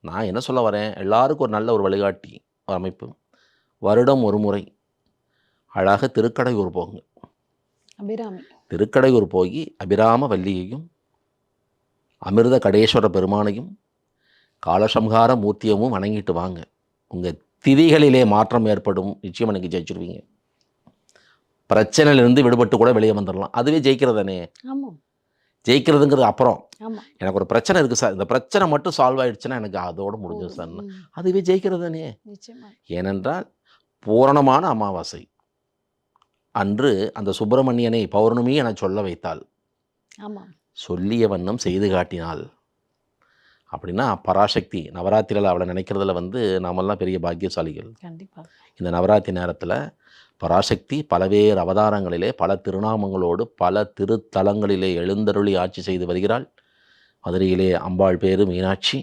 நான் என்ன சொல்ல வரேன்? எல்லாருக்கும் ஒரு நல்ல ஒரு வழிகாட்டி ஒரு அமைப்பு. வருடம் ஒரு முறை அழகாக திருக்கடையூர் போங்க அபிராமி. திருக்கடையூர் போய் அபிராம வல்லியையும் அமிர்த கடேஸ்வர பெருமானையும் காலசம்ஹார மூர்த்தியமும் வணங்கிட்டு வாங்க. உங்கள் திதிகளிலே மாற்றம் ஏற்படும். நிச்சயம் எனக்கு ஜெயிச்சிருவீங்க. பிரச்சனையிலிருந்து விடுபட்டு கூட வெளியே வந்துடலாம் அதுவே ஜெயிக்கிறதானே? ஆமா ஜெயிக்கிறதுங்கிறது அப்புறம். எனக்கு ஒரு பிரச்சனை இருக்குது சார். இந்த பிரச்சனை மட்டும் சால்வ் ஆயிடுச்சுன்னா எனக்கு அதோட முடிஞ்சது சார். ம், அதுவே ஜெயிக்கிறதானே நிச்சயமா. ஏனென்றால் பூரணமான அமாவாசை. அன்று அந்த சுப்பிரமணியனை பௌர்ணமி என சொல்ல வைத்தாள். சொல்லிய வண்ணம் செய்து காட்டினாள். அப்படின்னா பராசக்தி நவராத்திரியில் அவளை நினைக்கிறதுல வந்து நாமெல்லாம் பெரிய பாக்கியசாலிகள். இந்த நவராத்திரி நேரத்தில் பராசக்தி பலவேறு அவதாரங்களிலே பல திருநாமங்களோடு பல திருத்தலங்களிலே எழுந்தருளி ஆட்சி செய்து வருகிறாள். மதுரையிலே அம்பாள் பேரு மீனாட்சி.